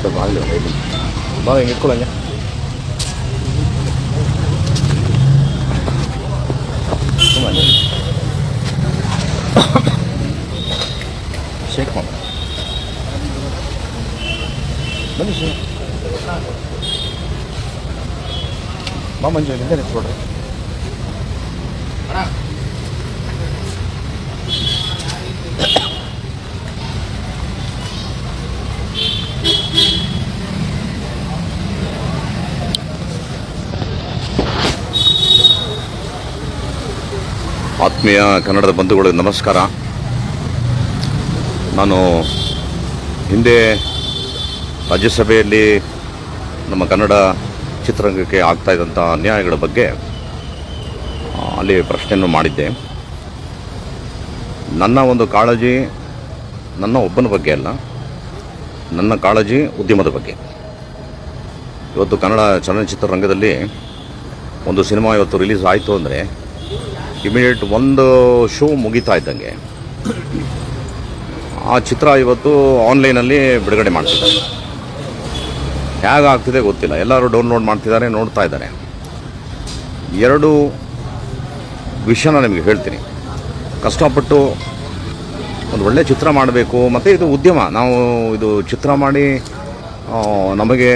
ಸ್ವಲ್ಪ ಆಗಲಿ ಬಾ ಹಿಂಗೆ ಇಟ್ಕೊಳ್ಳಂಗೆ ಸುಮ್ಮನೆ ಬಾ ಮಂಜು ಹಿಂದೆ ನಿಂತ್ಕೊಡ್ರಿ ಆತ್ಮೀಯ ಕನ್ನಡದ ಬಂಧುಗಳಿಗೆ ನಮಸ್ಕಾರ. ನಾನು ಹಿಂದೆ ರಾಜ್ಯಸಭೆಯಲ್ಲಿ ನಮ್ಮ ಕನ್ನಡ ಚಿತ್ರರಂಗಕ್ಕೆ ಆಗ್ತಾ ಇದ್ದಂಥ ಅನ್ಯಾಯಗಳ ಬಗ್ಗೆ ಅಲ್ಲಿ ಪ್ರಶ್ನೆಯನ್ನು ಮಾಡಿದ್ದೆ. ನನ್ನ ಒಂದು ಕಾಳಜಿ ನನ್ನ ಒಬ್ಬನ ಬಗ್ಗೆ ಅಲ್ಲ, ನನ್ನ ಕಾಳಜಿ ಉದ್ಯಮದ ಬಗ್ಗೆ. ಇವತ್ತು ಕನ್ನಡ ಚಲನಚಿತ್ರ ರಂಗದಲ್ಲಿ ಒಂದು ಸಿನಿಮಾ ಇವತ್ತು ರಿಲೀಸ್ ಆಯಿತು ಅಂದರೆ ಇಮಿಡಿಯೇಟ್ ಒಂದು ಶೋ ಮುಗಿತಾ ಇದ್ದಂಗೆ. ಆ ಚಿತ್ರ ಇವತ್ತು ಆನ್ಲೈನಲ್ಲಿ ಬಿಡುಗಡೆ ಮಾಡ್ತಿದ್ದಾರೆ. ಹೇಗಾಗ್ತಿದೆ ಗೊತ್ತಿಲ್ಲ. ಎಲ್ಲರೂ ಡೌನ್ಲೋಡ್ ಮಾಡ್ತಿದ್ದಾರೆ, ನೋಡ್ತಾ ಇದ್ದಾರೆ. ಎರಡು ವಿಷಯನ ನಿಮಗೆ ಹೇಳ್ತೀನಿ. ಕಷ್ಟಪಟ್ಟು ಒಂದು ಒಳ್ಳೆಯ ಚಿತ್ರ ಮಾಡಬೇಕು, ಮತ್ತು ಇದು ಉದ್ಯಮ. ನಾವು ಇದು ಚಿತ್ರ ಮಾಡಿ ನಮಗೆ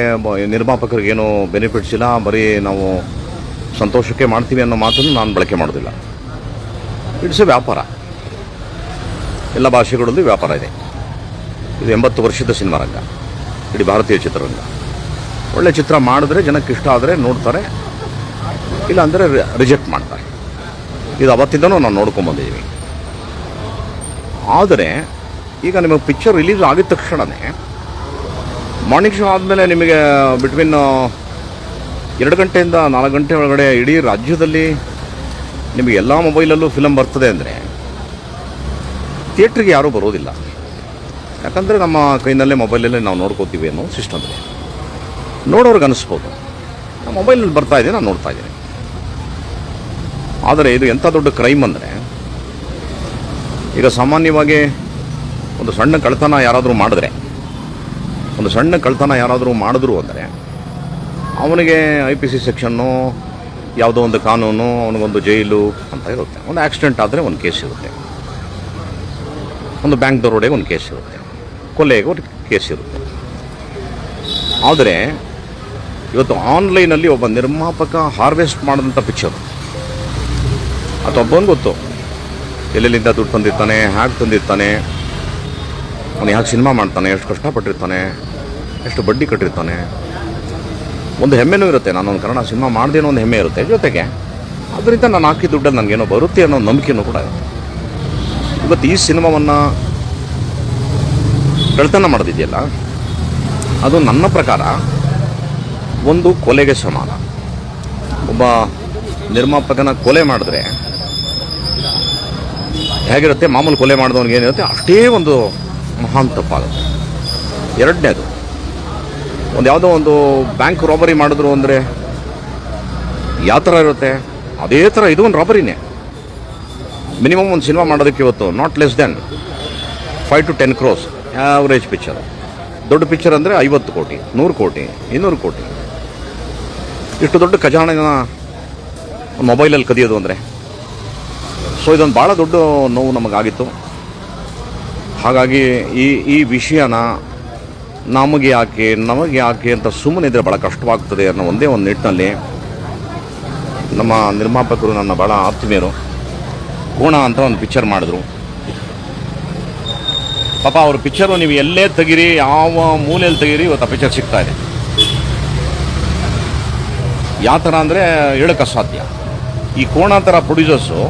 ನಿರ್ಮಾಪಕರಿಗೇನು ಬೆನಿಫಿಟ್ಸ್ ಇಲ್ಲ, ಬರೀ ನಾವು ಸಂತೋಷಕ್ಕೆ ಮಾಡ್ತೀವಿ ಅನ್ನೋ ಮಾತನ್ನು ನಾನು ಬಳಕೆ ಮಾಡೋದಿಲ್ಲ. ಇಟ್ಸ್ ಎ ವ್ಯಾಪಾರ. ಎಲ್ಲ ಭಾಷೆಗಳಲ್ಲೂ ವ್ಯಾಪಾರ ಇದೆ. ಇದು ಎಂಬತ್ತು ವರ್ಷದ ಸಿನಿಮಾ ರಂಗ. ಇಡೀ ಭಾರತೀಯ ಚಿತ್ರರಂಗ. ಒಳ್ಳೆ ಚಿತ್ರ ಮಾಡಿದ್ರೆ ಜನಕ್ಕೆ ಇಷ್ಟ ಆದರೆ ನೋಡ್ತಾರೆ ಇಲ್ಲ ಅಂದರೆ ರಿಜೆಕ್ಟ್ ಮಾಡ್ತಾರೆ. ಇದು ಅವತ್ತಿಂದನೂ ನಾವು ನೋಡ್ಕೊಂಬಂದಿದ್ದೀವಿ ಆದರೆ, ಈಗ ನಿಮಗೆ ಪಿಕ್ಚರ್ ರಿಲೀಸ್ ಆಗಿದ ತಕ್ಷಣವೇ ಮಾರ್ನಿಂಗ್ ಶೋ ಆದಮೇಲೆ ನಿಮಗೆ ಬಿಟ್ವೀನ್ ಎರಡು ಗಂಟೆಯಿಂದ ನಾಲ್ಕು ಗಂಟೆ ಒಳಗಡೆ ಇಡೀ ರಾಜ್ಯದಲ್ಲಿ ನಿಮಗೆ ಎಲ್ಲ ಮೊಬೈಲಲ್ಲೂ ಫಿಲಮ್ ಬರ್ತದೆ ಅಂದರೆ ಥಿಯೇಟ್ರಿಗೆ ಯಾರೂ ಬರೋದಿಲ್ಲ. ಯಾಕಂದರೆ ನಮ್ಮ ಕೈನಲ್ಲೇ ಮೊಬೈಲಲ್ಲೇ ನಾವು ನೋಡ್ಕೋತೀವಿ ಅನ್ನೋ ಸಿಸ್ಟಮ್ ಇದೆ. ನೋಡೋರ್ಗೆ ಅನಿಸ್ಬೋದು. ನಮ್ಮ ಮೊಬೈಲಲ್ಲಿ ಬರ್ತಾ ಇದೆ ನಾನು ನೋಡ್ತಾ ಇದ್ದೀನಿ. ಆದರೆ ಇದು ಎಂಥ ದೊಡ್ಡ ಕ್ರೈಮ್ ಅಂದರೆ, ಈಗ ಸಾಮಾನ್ಯವಾಗಿ ಒಂದು ಸಣ್ಣ ಕಳ್ತನ ಯಾರಾದರೂ ಮಾಡಿದ್ರೆ, ಒಂದು ಸಣ್ಣ ಕಳ್ತನ ಯಾರಾದರೂ ಮಾಡಿದ್ರು ಅಂದರೆ, ಅವನಿಗೆ ಐ ಪಿ ಸಿ ಸೆಕ್ಷನ್ನು ಯಾವುದೋ ಒಂದು ಕಾನೂನು, ಅವನಿಗೊಂದು ಜೈಲು ಅಂತ ಇರುತ್ತೆ. ಒಂದು ಆಕ್ಸಿಡೆಂಟ್ ಆದರೆ ಒಂದು ಕೇಸ್ ಇರುತ್ತೆ. ಒಂದು ಬ್ಯಾಂಕ್ ದರೋಡೆಗೆ ಒಂದು ಕೇಸ್ ಇರುತ್ತೆ. ಕೊಲೆಗೆ ಒಂದು ಕೇಸ್ ಇರುತ್ತೆ. ಆದರೆ ಇವತ್ತು ಆನ್ಲೈನಲ್ಲಿ ಒಬ್ಬ ನಿರ್ಮಾಪಕ ಹಾರ್ವೆಸ್ಟ್ ಮಾಡಿದಂಥ ಪಿಕ್ಚರ್ ಅಥವಾ ಒಬ್ಬನು ಗೊತ್ತು. ಎಲ್ಲೆಲ್ಲಿಂದ ದುಡ್ಡು ತಂದಿರ್ತಾನೆ, ಹ್ಯಾಗೆ ತಂದಿರ್ತಾನೆ, ಅವನು ಯಾಕೆ ಸಿನಿಮಾ ಮಾಡ್ತಾನೆ, ಎಷ್ಟು ಕಷ್ಟಪಟ್ಟಿರ್ತಾನೆ, ಎಷ್ಟು ಬಡ್ಡಿ ಕಟ್ಟಿರ್ತಾನೆ. ಒಂದು ಹೆಮ್ಮೆನೂ ಇರುತ್ತೆ. ನಾನೊಂದು ಕನ್ನಡ ಸಿನಿಮಾ ಮಾಡ್ದೇನೋ ಒಂದು ಹೆಮ್ಮೆ ಇರುತ್ತೆ ಜೊತೆಗೆ. ಅದರಿಂದ ನಾನು ಹಾಕಿದ ದುಡ್ಡಲ್ಲಿ ನನಗೇನೋ ಬರುತ್ತೆ ಅನ್ನೋ ನಂಬಿಕೆಯೂ ಕೂಡ ಇರುತ್ತೆ. ಇವತ್ತು ಈ ಸಿನಿಮಾವನ್ನು ಕಳ್ತನ ಮಾಡೋದಿದೆಯಲ್ಲ? ಅದು ನನ್ನ ಪ್ರಕಾರ ಒಂದು ಕೊಲೆಗೆ ಸಮಾನ. ಒಬ್ಬ ನಿರ್ಮಾಪಕನ ಕೊಲೆ ಮಾಡಿದ್ರೆ ಹೇಗಿರುತ್ತೆ? ಮಾಮೂಲು ಕೊಲೆ ಮಾಡಿದವನಿಗೆ ಏನಿರುತ್ತೆ? ಅಷ್ಟೇ ಒಂದು ಮಹಾನ್ ತಪ್ಪಾಗುತ್ತೆ. ಎರಡನೇದು, ಒಂದು ಯಾವುದೋ ಒಂದು ಬ್ಯಾಂಕ್ ರಾಬರಿ ಮಾಡಿದ್ರು ಅಂದರೆ ಯಾವ ಥರ ಇರುತ್ತೆ? ಅದೇ ಥರ ಇದು ಒಂದು ರಾಬರಿನೇ ಮಿನಿಮಮ್ ಒಂದು ಸಿನಿಮಾ ಮಾಡೋದಕ್ಕೆ ಇವತ್ತು not less than five to ten crore average picture ದೊಡ್ಡ ಪಿಕ್ಚರ್ ಅಂದರೆ ಐವತ್ತು ಕೋಟಿ, ನೂರು ಕೋಟಿ, ಇನ್ನೂರು ಕೋಟಿ. ಇಷ್ಟು ದೊಡ್ಡ ಖಜಾನೆನ ಮೊಬೈಲಲ್ಲಿ ಕದಿಯೋದು ಅಂದರೆ. ಸೊ ಇದೊಂದು ಭಾಳ ದೊಡ್ಡ ನೋವು ನಮಗಾಗಿತ್ತು. ಹಾಗಾಗಿ ಈ ಈ ವಿಷಯನ ನಮಗೆ ಯಾಕೆ ನಮಗೆ ಯಾಕೆ ಅಂತ ಸುಮ್ಮನೆ ಇದ್ರೆ ಭಾಳ ಕಷ್ಟವಾಗ್ತದೆ ಅನ್ನೋ ಒಂದೇ ಒಂದು ನಿಟ್ಟಿನಲ್ಲಿ ನಮ್ಮ ನಿರ್ಮಾಪಕರು ನನ್ನ ಭಾಳ ಆತ್ಮೀಯರು ಗುಣ ಅಂತ ಒಂದು ಪಿಕ್ಚರ್ ಮಾಡಿದ್ರು. ಪಾಪ ಅವ್ರ ಪಿಕ್ಚರು ನೀವು ಎಲ್ಲೇ ತೆಗೀರಿ, ಯಾವ ಮೂಲೆಯಲ್ಲಿ ತೆಗೀರಿ ಇವತ್ತು ಆ ಪಿಕ್ಚರ್ ಸಿಗ್ತಾ ಇದೆ. ಯಾವ ಥರ ಅಂದರೆ ಹೇಳೋಕ್ಕೆ ಅಸಾಧ್ಯ. ಈ ಕೋಣ ಥರ ಪ್ರೊಡ್ಯೂಸರ್ಸು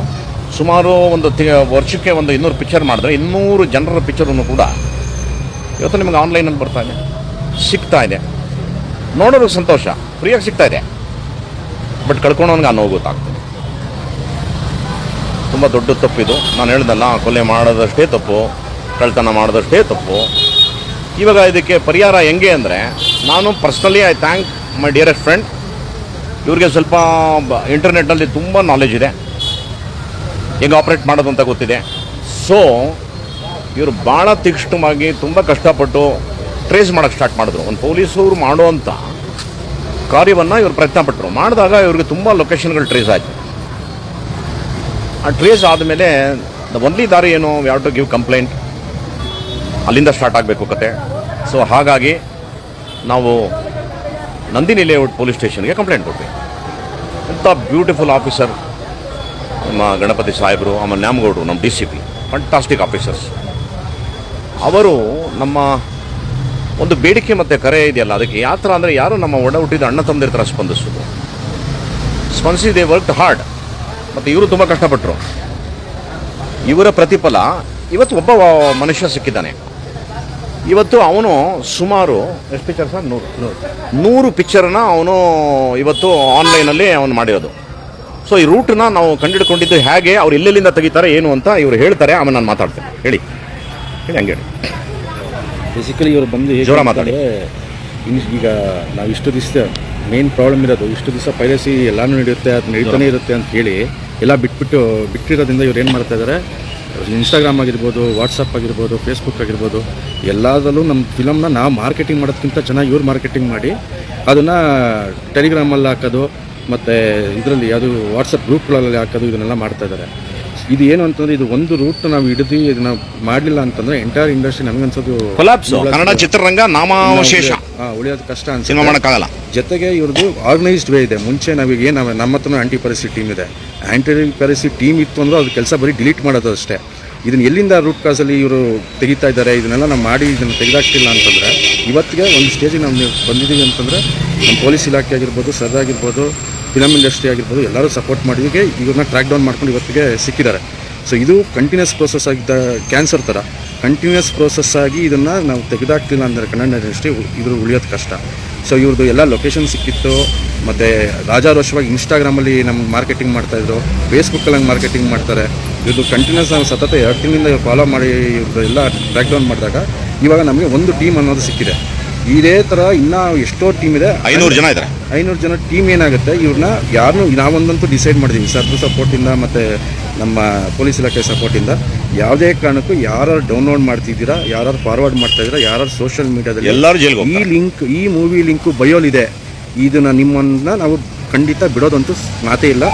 ಸುಮಾರು ಒಂದು ತಿ, ವರ್ಷಕ್ಕೆ ಒಂದು ಇನ್ನೂರು ಪಿಕ್ಚರ್ ಮಾಡಿದ್ರೆ ಇನ್ನೂರು ಜನರ ಪಿಕ್ಚರನ್ನು ಕೂಡ ಇವತ್ತು ನಿಮಗೆ ಆನ್ಲೈನಲ್ಲಿ ಬರ್ತಾ ಇದೆ. ಸಿಗ್ತಾ ಇದೆ. ನೋಡೋರಿಗೆ ಸಂತೋಷ. ಫ್ರೀಯಾಗಿ ಸಿಗ್ತಾ ಇದೆ. ಬಟ್ ಕಳ್ಕೊಂಡವನಿಗೆ ಆ ನೋವು ಗೊತ್ತಾಗ್ತದೆ. ತುಂಬ ದೊಡ್ಡ ತಪ್ಪಿದು. ನಾನು ಹೇಳ್ದಲ್ಲ, ಕೊಲೆ ಮಾಡೋದಷ್ಟೇ ತಪ್ಪು ಕಳ್ತನ ಮಾಡೋದಷ್ಟೇ ತಪ್ಪು. ಇವಾಗ ಇದಕ್ಕೆ ಪರಿಹಾರ ಹೆಂಗೆ ಅಂದರೆ, ನಾನು personally I thank my dearest friend ಇವ್ರಿಗೆ ಸ್ವಲ್ಪ ಇಂಟರ್ನೆಟ್ನಲ್ಲಿ ತುಂಬ ನಾಲೆಜ್ ಇದೆ. ಹೆಂಗೆ ಆಪ್ರೇಟ್ ಮಾಡೋದು ಅಂತ ಗೊತ್ತಿದೆ. ಸೊ ಇವರು ಭಾಳ ತೀಕ್ಷ್ಣವಾಗಿ ತುಂಬ ಕಷ್ಟಪಟ್ಟು ಟ್ರೇಸ್ ಮಾಡೋಕ್ಕೆ ಸ್ಟಾರ್ಟ್ ಮಾಡಿದ್ರು. ಒಂದು ಪೊಲೀಸವ್ರು ಮಾಡುವಂಥ ಕಾರ್ಯವನ್ನು ಇವರು ಪ್ರಯತ್ನ ಪಟ್ಟರು ಮಾಡಿದಾಗ ಇವ್ರಿಗೆ ತುಂಬ ಲೊಕೇಶನ್ಗಳು ಟ್ರೇಸ್ ಆಯಿತು. ಆ ಟ್ರೇಸ್ ಆದಮೇಲೆ ದ ಒನ್ಲಿ ದಾರಿ ಏನು ಯಾವ ಟು ಗಿವ್ ಕಂಪ್ಲೇಂಟ್ ಅಲ್ಲಿಂದ ಸ್ಟಾರ್ಟ್ ಆಗಬೇಕು ಕತೆ. ಸೊ ಹಾಗಾಗಿ ನಾವು ನಂದಿನಿ ಲೇಔಟ್ ಪೊಲೀಸ್ ಸ್ಟೇಷನ್ಗೆ ಕಂಪ್ಲೇಂಟ್ ಕೊಟ್ಟೆ ಎಂಥ ಬ್ಯೂಟಿಫುಲ್ ಆಫೀಸರ್ ನಮ್ಮ ಗಣಪತಿ ಸಾಹೇಬರು, ಆಮೇಲೆ ನ್ಯಾಮಗೌಡರು, ನಮ್ಮ D C P fantastic officers ಅವರು ನಮ್ಮ ಒಂದು ಬೇಡಿಕೆ ಮತ್ತು ಕರೆ ಇದೆಯಲ್ಲ, ಅದಕ್ಕೆ ಯಾವ ಥರ ಅಂದರೆ ಯಾರು ನಮ್ಮ ಒಡ ಹುಟ್ಟಿದ ಅಣ್ಣ ತಂದಿರ್ತಾರೆ ಸ್ಪಂದಿಸೋದು? ಸ್ಪಂದಿಸಿ ದೇ ವರ್ಕ್ ಹಾರ್ಡ್ ಮತ್ತು ಇವರು ತುಂಬ ಕಷ್ಟಪಟ್ಟರು ಇವರ ಪ್ರತಿಫಲ, ಇವತ್ತು ಒಬ್ಬ ಮನುಷ್ಯ ಸಿಕ್ಕಿದ್ದಾನೆ. ಇವತ್ತು ಅವನು ಸುಮಾರು ಎಷ್ಟು ಪಿಕ್ಚರ್ ಸರ್? ನೂರು. ನೂರು ಪಿಕ್ಚರನ್ನ ಅವನು ಇವತ್ತು ಆನ್ಲೈನಲ್ಲಿ ಅವನು ಮಾಡಿರೋದು. ಸೊ ಈ ರೂಟನ್ನ ನಾವು ಕಂಡುಹಿಡ್ಕೊಂಡಿದ್ದು ಹೇಗೆ ಅವ್ರು ಎಲ್ಲೆಲ್ಲಿಂದ ತೆಗಿತಾರೆ ಏನು ಅಂತ ಇವರು ಹೇಳ್ತಾರೆ ಆಮೇಲೆ ನಾನು ಮಾತಾಡ್ತೇನೆ. ಹೇಳಿ. ಹೇಳಿ ಹಂಗೆ ಹೇಳಿ. ಬೇಸಿಕಲಿ ಇವರು ಬಂದು ಜೋರ ಮಾತಾಡಿ. ಇಂಗ್ಲೀಷ್ ಈಗ ನಾವು ಇಷ್ಟು ದಿವಸ ಮೇನ್ ಪ್ರಾಬ್ಲಮ್ ಇರೋದು ಇಷ್ಟು ದಿವಸ ಪೈರಸಿ ಎಲ್ಲಾನು ನಡೆಯುತ್ತೆ ಅದು ನಡೀತಾನೆ ಇರುತ್ತೆ ಅಂತ ಹೇಳಿ ಎಲ್ಲ ಬಿಟ್ಬಿಟ್ಟು ಬಿಟ್ಟಿರೋದ್ರಿಂದ ಇವ್ರು ಏನು ಮಾಡ್ತಾ ಇದ್ದಾರೆ ಇನ್ಸ್ಟಾಗ್ರಾಮ್ ಆಗಿರ್ಬೋದು ವಾಟ್ಸಪ್ ಆಗಿರ್ಬೋದು ಫೇಸ್ಬುಕ್ ಆಗಿರ್ಬೋದು ಎಲ್ಲದರಲ್ಲೂ ನಮ್ಮ ಫಿಲಮ್ನ ನಾವು ಮಾರ್ಕೆಟಿಂಗ್ ಮಾಡೋದಕ್ಕಿಂತ ಚೆನ್ನಾಗಿ ಇವ್ರು ಮಾರ್ಕೆಟಿಂಗ್ ಮಾಡಿ, ಅದನ್ನು ಟೆಲಿಗ್ರಾಮಲ್ಲಿ ಹಾಕೋದು, ಮತ್ತು ಇದರಲ್ಲಿ ಯಾವುದು ವಾಟ್ಸಪ್ ಗ್ರೂಪ್ಗಳಲ್ಲಿ ಹಾಕೋದು, ಇದನ್ನೆಲ್ಲ ಮಾಡ್ತಾ ಇದ್ದಾರೆ ಇದು ಏನು ಅಂತಂದ್ರೆ ಇದು ಒಂದು ರೂಟ್ ನಾವು ಹಿಡಿದು ಇದನ್ನ ಮಾಡಲಿಲ್ಲ ಅಂತಂದ್ರೆ ಎಂಟೈರ್ ಇಂಡಸ್ಟ್ರಿ ನನಗನ್ಸೋದು ಕನ್ನಡ ಚಿತ್ರರಂಗ ನಾಮಾವಶೇಷ. ಉಳಿಯೋದು ಕಷ್ಟ ಅನ್ಸಿಲ್ಲ ಜೊತೆಗೆ ಇವ್ರದ್ದು ಆರ್ಗನೈಸ್ಡ್ ವೇ ಇದೆ. ಮುಂಚೆ ನಾವೀಗ ಏನು ನಮ್ಮ ಹತ್ರ ಆಂಟಿ ಪರಿಸಿ ಟೀಮ್ ಇದೆ. ಆಂಟಿ ಪರಿಸಿ ಟೀಮ್ ಇತ್ತು ಅಂದ್ರೆ ಅದು ಕೆಲಸ ಬರೀ ಡಿಲೀಟ್ ಮಾಡೋದು ಅಷ್ಟೇ. ಇದನ್ನ ಎಲ್ಲಿಂದ ರೂಟ್ ಕಾಸಲ್ಲಿ ಇವರು ತೆಗಿತಾ ಇದ್ದಾರೆ ಇದನ್ನೆಲ್ಲ ನಾವು ಮಾಡಿ ಇದನ್ನು ತೆಗೆದಾಕ್ತಿಲ್ಲ ಅಂತಂದ್ರೆ ಇವತ್ತಿಗೆ ಒಂದು ಸ್ಟೇಜಿಗೆ ನಾವು ನೀವು ಬಂದಿದ್ದೀವಿ ಅಂತಂದ್ರೆ ನಮ್ಮ ಪೊಲೀಸ್ ಇಲಾಖೆ ಆಗಿರ್ಬೋದು ಸರ್ ಆಗಿರ್ಬೋದು ಫಿಲಮ್ ಇಂಡಸ್ಟ್ರಿ ಆಗಿರ್ಬೋದು, ಎಲ್ಲರೂ ಸಪೋರ್ಟ್ ಮಾಡಿದ್ದಕ್ಕೆ ಇವ್ರನ್ನ ಟ್ರ್ಯಾಕ್ ಡೌನ್ ಮಾಡ್ಕೊಂಡು ಇವತ್ತಿಗೆ ಸಿಕ್ಕಿದ್ದಾರೆ. ಸೊ ಇದು ಕಂಟಿನ್ಯೂಸ್ ಪ್ರೋಸೆಸ್ ಆಗಿದ್ದ ಕ್ಯಾನ್ಸರ್ ಥರ ಕಂಟಿನ್ಯೂಸ್ ಪ್ರೋಸೆಸ್ ಆಗಿ ಇದನ್ನು ನಾವು ತೆಗೆದಾಕ್ತಿಲ್ಲ ಅಂದರೆ ಕನ್ನಡ ಇಂಡಸ್ಟ್ರಿ ಇದ್ರ ಉಳಿಯೋದು ಕಷ್ಟ. ಸೊ ಇವ್ರದ್ದು ಎಲ್ಲ ಲೊಕೇಶನ್ ಸಿಕ್ಕಿತ್ತು. ಮತ್ತು ರಾಜಾರೋಷವಾಗಿ ಇನ್ಸ್ಟಾಗ್ರಾಮಲ್ಲಿ ನಮ್ಗೆ ಮಾರ್ಕೆಟಿಂಗ್ ಮಾಡ್ತಾಯಿದ್ರು ಫೇಸ್ಬುಕ್ಕಲ್ಲಿ ಹಂಗೆ ಮಾರ್ಕೆಟಿಂಗ್ ಮಾಡ್ತಾರೆ. ಇವ್ರದ್ದು ಕಂಟಿನ್ಯೂಸ್ ನಾವು ಸತತ ಎರಡು ತಿಂಗಳಿಂದ ಫಾಲೋ ಮಾಡಿ ಇವ್ರದ್ದು ಎಲ್ಲ ಟ್ರ್ಯಾಕ್ ಡೌನ್ ಮಾಡಿದಾಗ, ಇವಾಗ ನಮಗೆ ಒಂದು ಟೀಮ್ ಅನ್ನೋದು ಸಿಕ್ಕಿದೆ. ಇದೇ ಥರ ಇನ್ನೂ ಎಷ್ಟೋ ಟೀಮ್ ಇದೆ. ಐನೂರು ಜನ ಇದ್ದಾರೆ ಐನೂರು ಜನ ಟೀಮ್ ಏನಾಗುತ್ತೆ ಇವ್ರನ್ನ ಯಾರನ್ನೂ ನಾವೊಂದಂತೂ ಡಿಸೈಡ್ ಮಾಡಿದ್ದೀವಿ ಸರ್ದು ಸಪೋರ್ಟಿಂದ ಮತ್ತು ನಮ್ಮ ಪೊಲೀಸ್ ಇಲಾಖೆ ಸಪೋರ್ಟಿಂದ ಯಾವುದೇ ಕಾರಣಕ್ಕೂ ಯಾರು ಡೌನ್ಲೋಡ್ ಮಾಡ್ತಿದ್ದೀರಾ ಯಾರು ಫಾರ್ವರ್ಡ್ ಮಾಡ್ತಾ ಇದ್ದೀರಾ ಯಾರು ಸೋಷಿಯಲ್ ಮೀಡಿಯಾದಲ್ಲಿ ಎಲ್ಲರೂ ಜೈಲ್ಗೆ ಈ ಲಿಂಕ್ ಈ ಮೂವಿ ಲಿಂಕು ಬಯೋಲಿದೆ ಇದನ್ನ ನಿಮ್ಮನ್ನ ನಾವು ಖಂಡಿತ ಬಿಡೋದಂತೂ ಮಾತೇ ಇಲ್ಲ.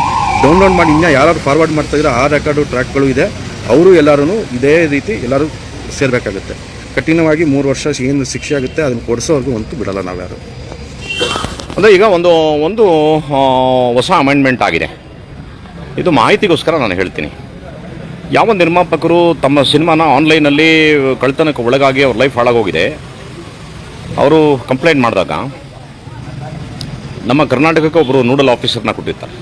ಡೌನ್ಲೋಡ್ ಮಾಡಿ ಇನ್ನ ಯಾರು ಫಾರ್ವರ್ಡ್ ಮಾಡ್ತಾ ಇದ್ರೆ ಆ ರೆಕಾರ್ಡು ಟ್ರ್ಯಾಕ್ಗಳು ಇದೆ. ಅವರು ಎಲ್ಲರೂ ಇದೇ ರೀತಿ ಎಲ್ಲರೂ ಸೇರಬೇಕಾಗುತ್ತೆ. ಕಠಿಣವಾಗಿ ಮೂರು ವರ್ಷ ಏನು ಶಿಕ್ಷೆ ಆಗುತ್ತೆ, ಅದನ್ನು ಕೊಡಿಸೋವರೆಗೂ ಅಂತೂ ಬಿಡಲ್ಲ ನಾವ್ಯಾರು. ಅಂದರೆ ಈಗ ಒಂದು ಒಂದು ಹೊಸ ಅಮೆಂಡ್ಮೆಂಟ್ ಆಗಿದೆ. ಇದು ಮಾಹಿತಿಗೋಸ್ಕರ ನಾನು ಹೇಳ್ತೀನಿ. ಯಾವ ನಿರ್ಮಾಪಕರು ತಮ್ಮ ಸಿನಿಮಾನ ಆನ್ಲೈನಲ್ಲಿ ಕಳ್ತನಕ್ಕೆ ಒಳಗಾಗಿ ಅವ್ರ ಲೈಫ್ ಹಾಳಾಗೋಗಿದೆ, ಅವರು ಕಂಪ್ಲೇಂಟ್ ಮಾಡಿದಾಗ ನಮ್ಮ ಕರ್ನಾಟಕಕ್ಕೆ ಒಬ್ಬರು ನೂಡಲ್ ಆಫೀಸರ್ನ ಕೊಟ್ಟಿರ್ತಾರೆ.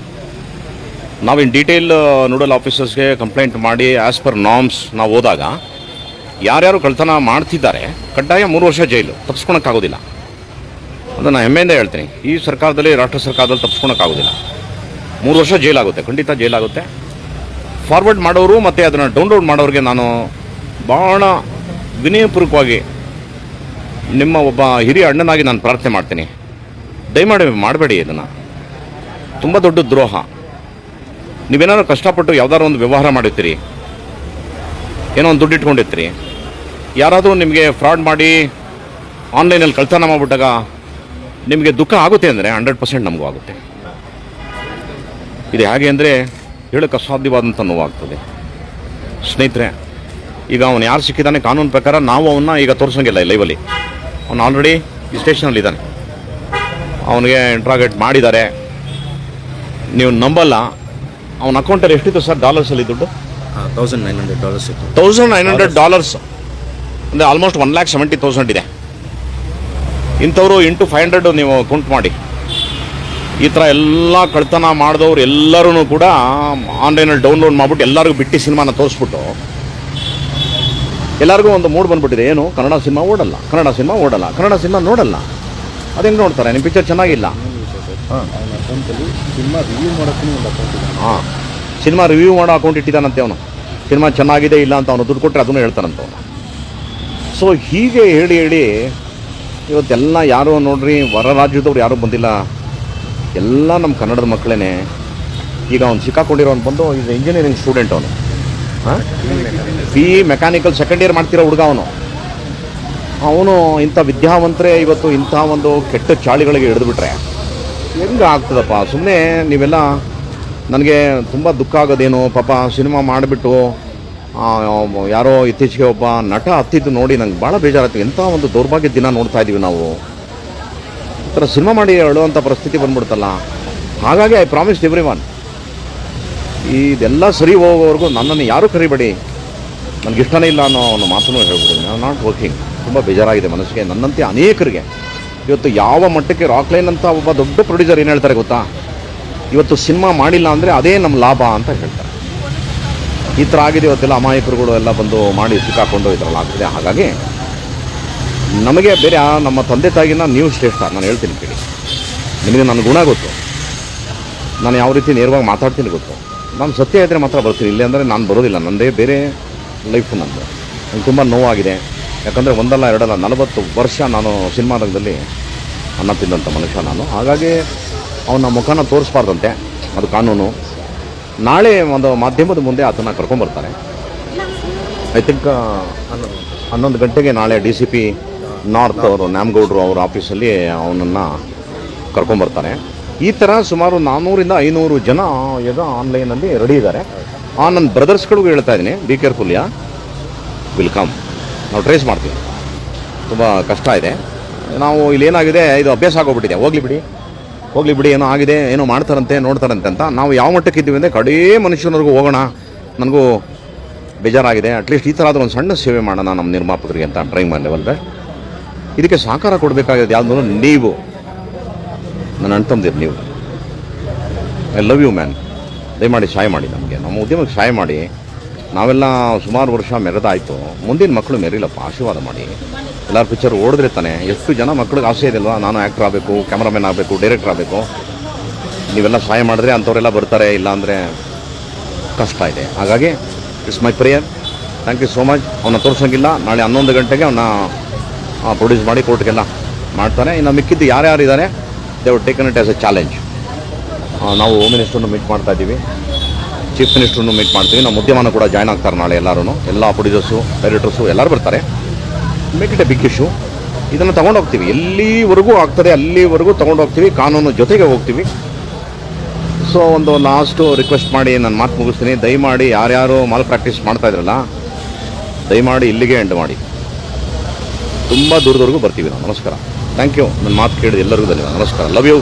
ನಾವು ಇನ್ ಡೀಟೇಲ್ ನೂಡಲ್ ಆಫೀಸರ್ಸ್ಗೆ ಕಂಪ್ಲೇಂಟ್ ಮಾಡಿ ಆ್ಯಸ್ ಪರ್ ನಾಮ್ಸ್ ನಾವು ಹೋದಾಗ ಯಾರ್ಯಾರು ಕಳ್ತನ ಮಾಡ್ತಿದ್ದಾರೆ, ಕಡ್ಡಾಯ ಮೂರು ವರ್ಷ ಜೈಲು ತಪ್ಪಿಸ್ಕೊಳಕ್ಕಾಗೋದಿಲ್ಲ ಅದನ್ನು ಹೆಮ್ಮೆಯಿಂದ ಹೇಳ್ತೀನಿ. ಈ ಸರ್ಕಾರದಲ್ಲಿ, ರಾಷ್ಟ್ರ ಸರ್ಕಾರದಲ್ಲಿ ತಪ್ಪಿಸ್ಕೊಳಕ್ಕಾಗೋದಿಲ್ಲ ಮೂರು ವರ್ಷ ಜೈಲಾಗುತ್ತೆ, ಖಂಡಿತ ಜೈಲಾಗುತ್ತೆ. ಫಾರ್ವರ್ಡ್ ಮಾಡೋರು ಮತ್ತು ಅದನ್ನು ಡೌನ್ಲೋಡ್ ಮಾಡೋರಿಗೆ ನಾನು ಭಾಳ ವಿನಯಪೂರ್ವಕವಾಗಿ ನಿಮ್ಮ ಒಬ್ಬ ಹಿರಿಯ ಅಣ್ಣನಾಗಿ ನಾನು ಪ್ರಾರ್ಥನೆ ಮಾಡ್ತೀನಿ. ದಯಮಾಡಿ ಮಾಡಬೇಡಿ ಇದನ್ನು. ತುಂಬ ದೊಡ್ಡ ದ್ರೋಹ. ನೀವೇನಾದ್ರು ಕಷ್ಟಪಟ್ಟು ಯಾವ್ದಾದ್ರು ಒಂದು ವ್ಯವಹಾರ ಮಾಡಿರ್ತೀರಿ ಏನೋ ಒಂದು ದುಡ್ಡು ಇಟ್ಕೊಂಡಿರ್ತೀರಿ ಯಾರಾದರೂ ನಿಮಗೆ ಫ್ರಾಡ್ ಮಾಡಿ ಆನ್ಲೈನಲ್ಲಿ ಕಳ್ತನ ಮಾಡಿಬಿಟ್ಟಾಗ ನಿಮಗೆ ದುಃಖ ಆಗುತ್ತೆ ಅಂದರೆ ಹಂಡ್ರೆಡ್ ಪರ್ಸೆಂಟ್ ನಮಗೂ ಆಗುತ್ತೆ. ಇದು ಹೇಗೆ ಅಂದರೆ ಹೇಳಕ್ಕೆ ಅಸಾಧ್ಯವಾದಂಥ ನೋವಾಗ್ತದೆ. ಸ್ನೇಹಿತರೆ, ಈಗ ಅವನು ಯಾರು ಸಿಕ್ಕಿದ್ದಾನೆ ಕಾನೂನು ಪ್ರಕಾರ ನಾವು ಅವನ್ನ ಈಗ ತೋರಿಸೋಂಗಿಲ್ಲ ಈ ಲೈವಲ್ಲಿ ಅವನು ಆಲ್ರೆಡಿ ಈ ಸ್ಟೇಷನಲ್ಲಿ ಇದ್ದಾನೆ. ಅವನಿಗೆ ಇಂಟ್ರಾಗೇಟ್ ಮಾಡಿದ್ದಾರೆ. ನೀವು ನಂಬಲ್ಲ. ಅವನ ಅಕೌಂಟಲ್ಲಿ ಎಷ್ಟಿತ್ತು ಸರ್? ಡಾಲರ್ಸಲ್ಲಿ ದುಡ್ಡು? ತೌಸಂಡ್ ನೈನ್ ಹಂಡ್ರೆಡ್ ಡಾಲರ್ಸ್ ಇತ್ತು ತೌಸಂಡ್ ನೈನ್ ಹಂಡ್ರೆಡ್ ಡಾಲರ್ಸ್ ಅಂದರೆ almost one lakh seventy thousand ಇದೆ. ಇಂಥವರು ಇಂಟು ಫೈವ್ ಹಂಡ್ರೆಡ್ ನೀವು ಕೌಂಟ್ ಮಾಡಿ. ಈ ಥರ ಎಲ್ಲ ಕಳ್ತನ ಮಾಡಿದವ್ರು ಎಲ್ಲರೂ ಕೂಡ ಆನ್ಲೈನಲ್ಲಿ ಡೌನ್ಲೋಡ್ ಮಾಡಿಬಿಟ್ಟು ಎಲ್ಲರಿಗೂ ಬಿಟ್ಟು ಸಿನಿಮಾನ ತೋರಿಸ್ಬಿಟ್ಟು. ಎಲ್ಲರಿಗೂ ಒಂದು ಮೂಡ್ ಬಂದ್ಬಿಟ್ಟಿದೆ. ಏನು? ಕನ್ನಡ ಸಿನಿಮಾ ಓಡಲ್ಲ. ಕನ್ನಡ ಸಿನಿಮಾ ಓಡಲ್ಲ. ಕನ್ನಡ ಸಿನಿಮಾ ನೋಡಲ್ಲ. ಅದೇನು ನೋಡ್ತಾರೆ? ನಿಮ್ಮ ಪಿಕ್ಚರ್ ಚೆನ್ನಾಗಿಲ್ಲ. ಹಾಂ. ಸಿನಿಮಾ ರಿವ್ಯೂ ಮಾಡೋ ಅಕೌಂಟ್ ಇಟ್ಟಿದ್ದಾನಂತೆ ಅವನು. ಸಿನಿಮಾ ಚೆನ್ನಾಗಿದೆ ಇಲ್ಲ ಅಂತ ಅವನು ದುಡ್ಡು ಕೊಟ್ಟರೆ ಅದನ್ನು ಹೇಳ್ತಾನಂತ ಅವನು. ಸೊ ಹೀಗೆ ಹೇಳಿ ಹೇಳಿ ಇವತ್ತೆಲ್ಲ ಯಾರು ನೋಡ್ರಿ, ಹೊರ ರಾಜ್ಯದವ್ರು ಯಾರೂ ಬಂದಿಲ್ಲ. ಎಲ್ಲ ನಮ್ಮ ಕನ್ನಡದ ಮಕ್ಕಳೇ ಈಗ ಅವ್ನು ಸಿಕ್ಕಾಕೊಂಡಿರೋನು ಬಂದು ಈಗ ಇಂಜಿನಿಯರಿಂಗ್ ಸ್ಟೂಡೆಂಟ್ ಅವನು. ಹಾಂ? ಬಿ ಮೆಕ್ಯಾನಿಕಲ್ ಸೆಕೆಂಡ್ ಇಯರ್ ಮಾಡ್ತಿರೋ ಹುಡುಗ ಅವನು. ಅವನು ಇಂಥ ವಿದ್ಯಾವಂತರೇ ಇವತ್ತು ಇಂಥ ಒಂದು ಕೆಟ್ಟ ಚಾಳಿಗಳಿಗೆ ಹಿಡಿದ್ಬಿಟ್ರೆ ಹೆಂಗೆ ಆಗ್ತದಪ್ಪ ಸುಮ್ಮನೆ ನೀವೆಲ್ಲ ನನಗೆ ತುಂಬ ದುಃಖ ಆಗೋದೇನು, ಪಾಪ ಸಿನಿಮಾ ಮಾಡಿಬಿಟ್ಟು ಯಾರೋ ಇತ್ತೀಚೆಗೆ ಒಬ್ಬ ನಟ ಹತ್ತಿದ್ದು ನೋಡಿ ನಂಗೆ ಭಾಳ ಬೇಜಾರಾಯ್ತು ಎಂಥ ಒಂದು ದೌರ್ಭಾಗ್ಯ ದಿನ ನೋಡ್ತಾ ಇದ್ದೀವಿ ನಾವು. ಈ ಥರ ಸಿನಿಮಾ ಮಾಡಿ ಹೇಳುವಂಥ ಪರಿಸ್ಥಿತಿ ಬಂದ್ಬಿಡ್ತಲ್ಲ ಹಾಗಾಗಿ ಐ ಪ್ರಾಮಿಸ್ಡ್ ಎವ್ರಿ ಒನ್ ಇದೆಲ್ಲ ಸರಿ ಹೋಗೋವರೆಗೂ ನನ್ನನ್ನು ಯಾರೂ ಕರಿಬೇಡಿ. ನನಗೆ ಇಷ್ಟನೇ ಇಲ್ಲ ಅನ್ನೋ ಒಂದು ಮಾತನ್ನು ಹೇಳ್ಬಿಡಿ ನಾನು ನಾಟ್ ವರ್ಕಿಂಗ್ ತುಂಬ ಬೇಜಾರಾಗಿದೆ ಮನಸ್ಸಿಗೆ. ನನ್ನಂತೆ ಅನೇಕರಿಗೆ. ಇವತ್ತು ಯಾವ ಮಟ್ಟಕ್ಕೆ ರಾಕ್ಲೈನ್ ಅಂತ ಒಬ್ಬ ದೊಡ್ಡ ಪ್ರೊಡ್ಯೂಸರ್ ಏನು ಹೇಳ್ತಾರೆ ಗೊತ್ತಾ? ಇವತ್ತು ಸಿನಿಮಾ ಮಾಡಿಲ್ಲ ಅಂದರೆ ಅದೇ ನಮ್ಮ ಲಾಭ ಅಂತ ಹೇಳ್ತಾರೆ. ಈ ಥರ ಆಗಿದೆ, ಇವತ್ತೆಲ್ಲ ಅಮಾಯಕರುಗಳು ಎಲ್ಲ ಬಂದು ಮಾಡಿ ಸಿಕ್ಕಾಕೊಂಡು ಈ ಆಗ್ತಿದೆ ಹಾಗಾಗಿ ನಮಗೆ ಬೇರೆ ನಮ್ಮ ತಂದೆ ತಾಯಿನ ನೀವು ಶ್ರೇಷ್ಠ, ನಾನು ಹೇಳ್ತೀನಿ ಕೇಳಿ. ನಿಮಗೆ ನನ್ನ ಗುಣ ಗೊತ್ತು. ನಾನು ಯಾವ ರೀತಿ ನೇರವಾಗಿ ಮಾತಾಡ್ತೀನಿ ಗೊತ್ತು. ನಾನು ಸತ್ಯ ಇದ್ದರೆ ಮಾತ್ರ ಬರ್ತೀನಿ. ಇಲ್ಲಿ ಅಂದರೆ ನಾನು ಬರೋದಿಲ್ಲ. ನನ್ನದೇ ಬೇರೆ ಲೈಫ್ ನಂದು. ನಂಗೆ ತುಂಬ ನೋವಾಗಿದೆ. ಯಾಕಂದರೆ ಒಂದಲ್ಲ, ಎರಡಲ್ಲ, ನಲವತ್ತು ವರ್ಷ ನಾನು ಸಿನಿಮಾ ರಂಗದಲ್ಲಿ ಅನ್ನ ತಿಂದಂಥ ಮನುಷ್ಯ ನಾನು. ಹಾಗಾಗಿ ಅವನ ಮುಖನ ತೋರಿಸ್ಬಾರ್ದಂತೆ, ಅದು ಕಾನೂನು. ನಾಳೆ ಒಂದು ಮಾಧ್ಯಮದ ಮುಂದೆ ಆತನ ಕರ್ಕೊಂಬರ್ತಾರೆ. ಐ ಥಿಂಕ್ ಹನ್ನೊಂದು ಗಂಟೆಗೆ ನಾಳೆ ಡಿ ಸಿ ಪಿ ನಾರ್ತ್ ಅವರು ನ್ಯಾಮ್ಗೌಡ್ರು ಅವ್ರ ಆಫೀಸಲ್ಲಿ ಅವನನ್ನು ಕರ್ಕೊಂಬರ್ತಾರೆ. ಈ ಥರ ಸುಮಾರು ನಾನ್ನೂರಿಂದ ಐನೂರು ಜನ ಈಗ ಆನ್ಲೈನಲ್ಲಿ ರೆಡಿ ಇದ್ದಾರೆ. ಆ ನನ್ನ ಬ್ರದರ್ಸ್ಗಳಿಗೂ ಹೇಳ್ತಾ ಇದ್ದೀನಿ ಬಿ ಕೇರ್ಫುಲ್ ಯಾ ವಿಲ್ಕಮ್ ನಾವು ಟ್ರೇಸ್ ಮಾಡ್ತೀವಿ. ತುಂಬ ಕಷ್ಟ ಇದೆ. ನಾವು ಇಲ್ಲೇನಾಗಿದೆ, ಇದು ಅಭ್ಯಾಸ ಆಗೋಗ್ಬಿಟ್ಟಿದೆ. ಹೋಗ್ಲಿ ಬಿಡಿ. ಹೋಗ್ಲಿ ಬಿಡಿ, ಏನೋ ಆಗಿದೆ, ಏನೋ ಮಾಡ್ತಾರಂತೆ, ನೋಡ್ತಾರಂತೆ ಅಂತ ನಾವು ಯಾವ ಮಟ್ಟಕ್ಕೆ ಇದ್ದೀವಿ ಅಂದರೆ ಕಡೇ ಮನುಷ್ಯನವ್ರಿಗೂ ಹೋಗೋಣ. ನನಗೂ ಬೇಜಾರಾಗಿದೆ. ಅಟ್ಲೀಸ್ಟ್ ಈ ಥರ ಆದರೂ ಒಂದು ಸಣ್ಣ ಸೇವೆ ಮಾಡೋಣ ನಮ್ಮ ನಿರ್ಮಾಪಕರಿಗೆ ಅಂತ ಟ್ರೈ ಮಾಡಿ ಇದಕ್ಕೆ ಸಹಕಾರ ಕೊಡಬೇಕಾಗಿದೆ ಯಾವುದು ನೀವು. ನನ್ನ ಅಣ್ತಂದಿರು ನೀವು. ಐ ಲವ್ ಯು ಮ್ಯಾನ್ ದಯಮಾಡಿ ಸಹಾಯ ಮಾಡಿ ನಮಗೆ. ನಮ್ಮ ಉದ್ಯಮಕ್ಕೆ ಸಹಾಯ ಮಾಡಿ. ನಾವೆಲ್ಲ ಸುಮಾರು ವರ್ಷ ಮೆರೆದಾಯಿತು. ಮುಂದಿನ ಮಕ್ಕಳು ಮೆರಿಲಪ್ಪ, ಆಶೀರ್ವಾದ ಮಾಡಿ. ಎಲ್ಲರ ಪಿಕ್ಚರ್ ಓಡಿದ್ರೆ ತಾನೆ. ಎಷ್ಟು ಜನ ಮಕ್ಳಿಗೆ ಆಸೆ ಇದೆಯಲ್ವಾ ನಾನು ಆ್ಯಕ್ಟ್ರ್ ಆಗಬೇಕು ಕ್ಯಾಮ್ರಾಮನ್ ಆಗಬೇಕು ಡೈರೆಕ್ಟರ್ ಆಗಬೇಕು. ನೀವೆಲ್ಲ ಸಹಾಯ ಮಾಡಿದ್ರೆ ಅಂಥವರೆಲ್ಲ ಬರ್ತಾರೆ, ಇಲ್ಲಾಂದರೆ ಕಷ್ಟ ಇದೆ. ಹಾಗಾಗಿ it's my prayer thank you so much ಅವನ್ನ ತೋರಿಸೋಂಗಿಲ್ಲ. ನಾಳೆ ಹನ್ನೊಂದು ಗಂಟೆಗೆ ಅವನ್ನ ಪ್ರೊಡ್ಯೂಸ್ ಮಾಡಿ ಕೋರ್ಟ್ಗೆಲ್ಲ ಮಾಡ್ತಾನೆ. ಇನ್ನು ಮಿಕ್ಕಿದ್ದು ಯಾರ್ಯಾರು ಇದ್ದಾರೆ they would taken it as a challenge ನಾವು ಹೋಮ್ ಮಿನಿಸ್ಟ್ರನ್ನು ಮೀಟ್ ಮಾಡ್ತಾ ಇದ್ದೀವಿ. ಚೀಫ್ ಮಿನಿಸ್ಟ್ರನ್ನು ಮೀಟ್ ಮಾಡ್ತೀವಿ. ನಮ್ಮ ಉದ್ಯಮನ ಕೂಡ ಜಾಯ್ನ್ ಆಗ್ತಾರೆ ನಾಳೆ ಎಲ್ಲರೂ ಎಲ್ಲ ಪ್ರೊಡ್ಯೂಸರ್ಸು ಡೈರೆಕ್ಟರ್ಸು ಎಲ್ಲರೂ ಬರ್ತಾರೆ. Make it a big issue ಇದನ್ನು ತಗೊಂಡು ಹೋಗ್ತೀವಿ ಎಲ್ಲಿವರೆಗೂ ಆಗ್ತದೆ, ಅಲ್ಲಿವರೆಗೂ ತೊಗೊಂಡು ಹೋಗ್ತೀವಿ ಕಾನೂನು ಜೊತೆಗೆ ಹೋಗ್ತೀವಿ. ಸೊ ಒಂದು ಲಾಸ್ಟು ರಿಕ್ವೆಸ್ಟ್ ಮಾಡಿ ನಾನು ಮಾತು ಮುಗಿಸ್ತೀನಿ. ದಯಮಾಡಿ ಯಾರ್ಯಾರು ಮಾಲ್ ಪ್ರಾಕ್ಟೀಸ್ ಮಾಡ್ತಾ ಇದ್ರಲ್ಲ, ದಯಮಾಡಿ ಇಲ್ಲಿಗೆ ಎಂಡ್ ಮಾಡಿ. ತುಂಬ ದೂರದವರೆಗೂ ಬರ್ತೀವಿ ನಾವು. ನಮಸ್ಕಾರ. ಥ್ಯಾಂಕ್ ಯು ನನ್ನ ಮಾತು ಕೇಳಿದ ಎಲ್ಲರಿಗೂ ಧನ್ಯವಾದ. ನಮಸ್ಕಾರ. Love you